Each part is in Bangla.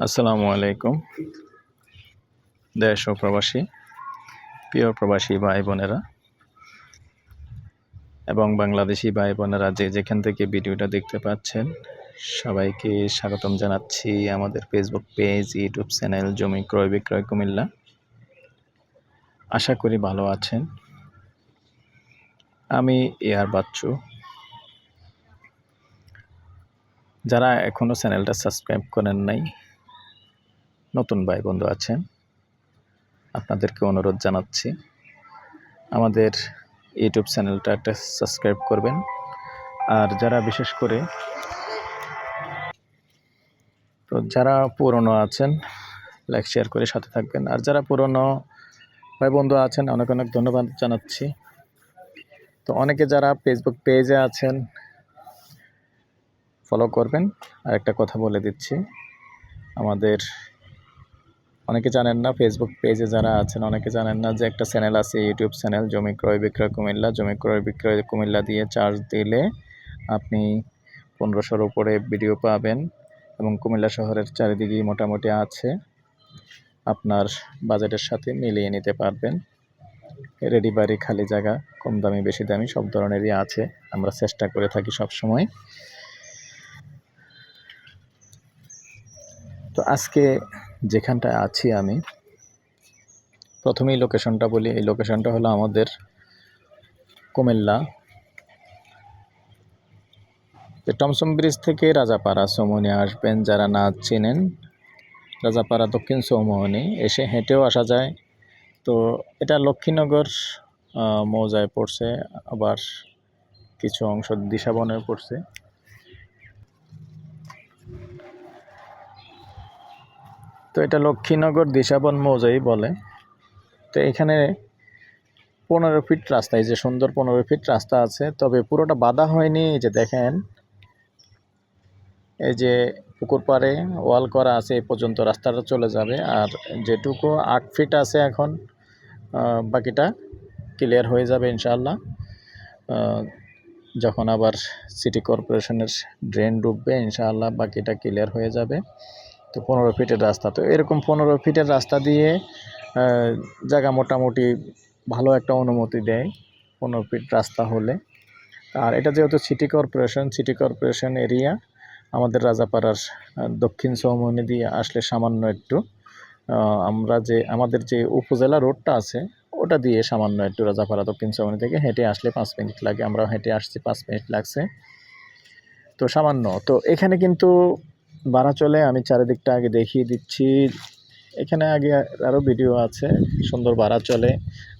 আসসালামু আলাইকুম। দেশ ও প্রবাসী, প্রিয় প্রবাসী ভাই বোনেরা এবং বাংলাদেশি ভাই বোনেরা যে যেখান থেকে ভিডিওটা দেখতে পাচ্ছেন, সবাইকে স্বাগতম জানাচ্ছি আমাদের ফেসবুক পেজ ইউটিউব চ্যানেল জমি ক্রয় বিক্রয় কুমিল্লা। আশা করি ভালো আছেন। আমি এয়ার বাচ্চু। যারা এখনও চ্যানেলটা সাবস্ক্রাইব করেন নাই নতুন ভাই বন্ধু আছেন। আপনাদেরকে অনুরোধ জানাচ্ছি, আমাদের ইউটিউব চ্যানেলটা একটা সাবস্ক্রাইব করবেন। আর যারা বিশেষ করে তো যারা পুরনো আছেন লাইক শেয়ার করে সাথে থাকবেন। আর যারা পুরনো ভাই বন্ধু আছেন, অনেক অনেক ধন্যবাদ জানাচ্ছি। তো অনেকে যারা ফেসবুক পেজে আছেন ফলো করবেন। আর একটা কথা বলে দিচ্ছি, আমাদের অনেকে জানেন না ফেসবুক পেজে যারা আছেন, অনেকে জানেন না যে একটা চ্যানেল আছে ইউটিউব চ্যানেল জমি ক্রয় বিক্রয় কুমিল্লা। জমি ক্রয় বিক্রয় কুমিল্লা দিয়ে চার্জ দিলে আপনি পনেরোশোর উপরে ভিডিও পাবেন এবং কুমিল্লা শহরের চারিদিকেই মোটামুটি আছে। আপনার বাজেটের সাথে মিলিয়ে নিতে পারবেন। রেডি বাড়ি, খালি জায়গা, কম দামি, বেশি দামি, সব ধরনেরই আছে। আমরা চেষ্টা করে থাকি সব সময় তো আজকে যেখানটায় আছি আমি, প্রথমেই লোকেশনটা বলি। এই লোকেশনটা হলো আমাদের কুমিল্লা। টমসম ব্রিজ থেকে রাজাপাড়া সমনি আসবেন যারা না চেনেন। রাজাপাড়া দক্ষিণ সৌমোহনী এসে হেঁটেও আসা যায়। তো এটা লক্ষ্মীনগর মৌজায় পড়ছে। আবার কিছু অংশ দিশাবনে পড়ছে। তো এটা লক্ষ্মীনগর দিশাবন মৌজাই বলে। তো এখানে পনেরো ফিট রাস্তা, এই যে সুন্দর পনেরো ফিট রাস্তা আছে। তবে পুরোটা বাধা হয়নি, এই যে দেখেন। এই যে পুকুর পাড়ে ওয়াল করা আছে, এই পর্যন্ত রাস্তাটা চলে যাবে। আর যেটুকু আট ফিট আছে এখন বাকিটা ক্লিয়ার হয়ে যাবে ইনশাল্লাহ যখন আবার সিটি কর্পোরেশনের ড্রেন ডুববে ইনশাআল্লাহ বাকিটা ক্লিয়ার হয়ে যাবে। তো পনেরো ফিটের রাস্তা। তো এরকম পনেরো ফিটের রাস্তা দিয়ে জায়গা মোটামুটি ভালো একটা অনুমতি দেয় পনেরো ফিট রাস্তা হলে। আর এটা যেহেতু city corporation city corporation area, আমাদের রাজাপাড়ার দক্ষিণ চৌমনি দিয়ে আসলে সামান্য একটু আমরা যে, আমাদের যে উপজেলা রোডটা আছে, ওটা দিয়ে সামান্য একটু রাজাপাড়া দক্ষিণ চৌমনি থেকে হেঁটে আসলে পাঁচ মিনিট লাগে। আমরা হেঁটে আসছি, পাঁচ মিনিট লাগছে। তো সামান্য। তো এখানে কিন্তু ভাড়া চলে, আমি চারিদিকটা আগে দেখিয়ে দিচ্ছি। এখানে আগে আরও ভিডিও আছে, সুন্দর ভাড়া চলে।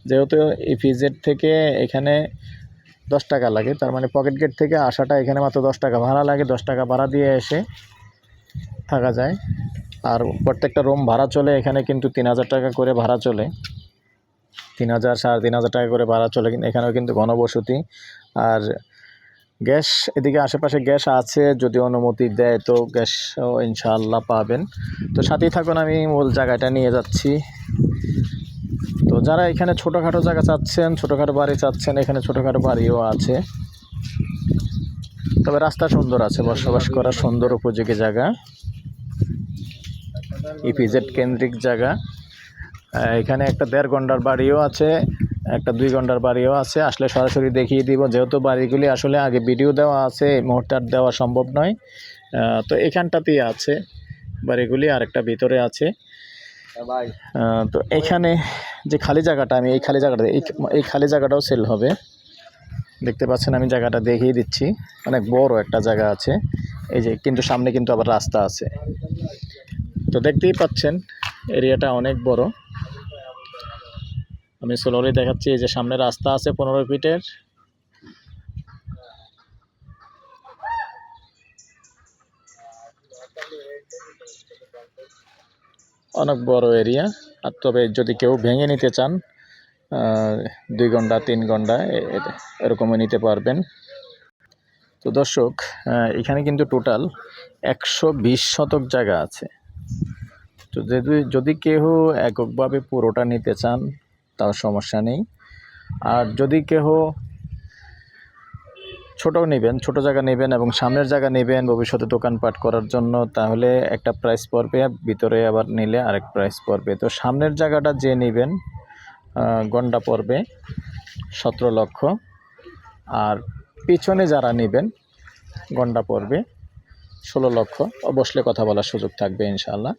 যেহেতু ইপিজেড থেকে এখানে দশ টাকা লাগে, তার মানে পকেট গেট থেকে আসাটা এখানে মাত্র দশ টাকা। ভাড়া লাগে, দশ টাকা ভাড়া দিয়ে এসে থাকা যায়। আর প্রত্যেকটা রুম ভাড়া চলে, এখানে কিন্তু তিন হাজার টাকা করে ভাড়া চলে। তিন হাজার, সাড়ে তিন হাজার টাকা করে ভাড়া চলে, কিন্তু এখানেও কিন্তু ঘনবসতি। আর গ্যাস, এদিকে আশেপাশে গ্যাস আছে, যদি অনুমতি দেয় তো গ্যাসও ইনশাআল্লাহ পাবেন। তো সাথেই থাকুন, আমি মূল জায়গাটা নিয়ে যাচ্ছি। তো যারা এখানে ছোটোখাটো জায়গা চাচ্ছেন, ছোটোখাটো বাড়ি চাচ্ছেন, এখানে ছোটোখাটো বাড়িও আছে। তবে রাস্তা সুন্দর আছে, বসবাস করা সুন্দর, উপযোগী জায়গা। ইপিজেড কেন্দ্রিক জায়গা। এখানে একটা দেড় ঘণ্টার বাড়িও আছে। একটা দুই ঘণ্টার বাড়িও আছে আসলে সরাসরি দেখিয়ে দিব। যেহেতু বাড়িগুলি আসলে আগে ভিডিও দেওয়া আছে এই মুহূর্তে আর দেওয়া সম্ভব নয়। তো এখানটাতেই আছে বাড়িগুলি আর একটা ভিতরে আছে। তো এখানে যে খালি জায়গাটা আমি এই খালি জায়গাটা এই এই খালি জায়গাটাও সেল হবে। দেখতে পাচ্ছেন আমি জায়গাটা দেখিয়ে দিচ্ছি। অনেক বড় একটা জায়গা আছে। এই যে কিন্তু সামনে কিন্তু আবার রাস্তা আছে। তো দেখতেই পাচ্ছেন এরিয়াটা অনেক বড়। আমি স্লোলি দেখাচ্ছি, এই যে সামনে রাস্তা আছে পনেরো ফিটের। অনেক বড় এরিয়া আর তবে যদি কেউ ভেঙে নিতে চান দুই ঘণ্টা, তিন ঘণ্টা, এ- এ- এরকমও নিতে পারবেন। তো দর্শক এখানে কিন্তু টোটাল একশো বিশ শতক জায়গা আছে। তো যদি যদি কেউ এককভাবে পুরোটা নিতে চান তাও সমস্যা নেই। আর যদি কেহ ছোটো নেবেন, ছোট জায়গা নেবেন এবং সামনের জায়গা নেবেন ভবিষ্যতে দোকানপাট করার জন্য, তাহলে একটা প্রাইস পড়বে, ভিতরে আবার নিলে আরেক প্রাইস পড়বে। তো সামনের জায়গাটা যে নেবেন গন্ডা পড়বে সতেরো লক্ষ। আর পিছনে যারা নেবেন, গন্ডা পড়বে ষোলো লক্ষ। বসলে কথা বলার সুযোগ থাকবে ইনশাল্লাহ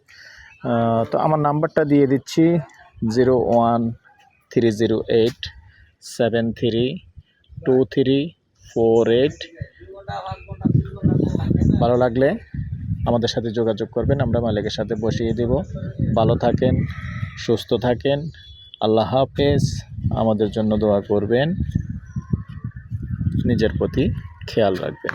তো আমার নাম্বারটা দিয়ে দিচ্ছি zero one three zero eight seven three two three four eight ভালো লাগলে আমাদের সাথে যোগাযোগ করবেন আমরা মালিকের সাথে বসিয়ে দেব ভালো থাকেন সুস্থ থাকেন আল্লাহ হাফেজ, আমাদের জন্য দোয়া করবেন, নিজের প্রতি খেয়াল রাখবেন।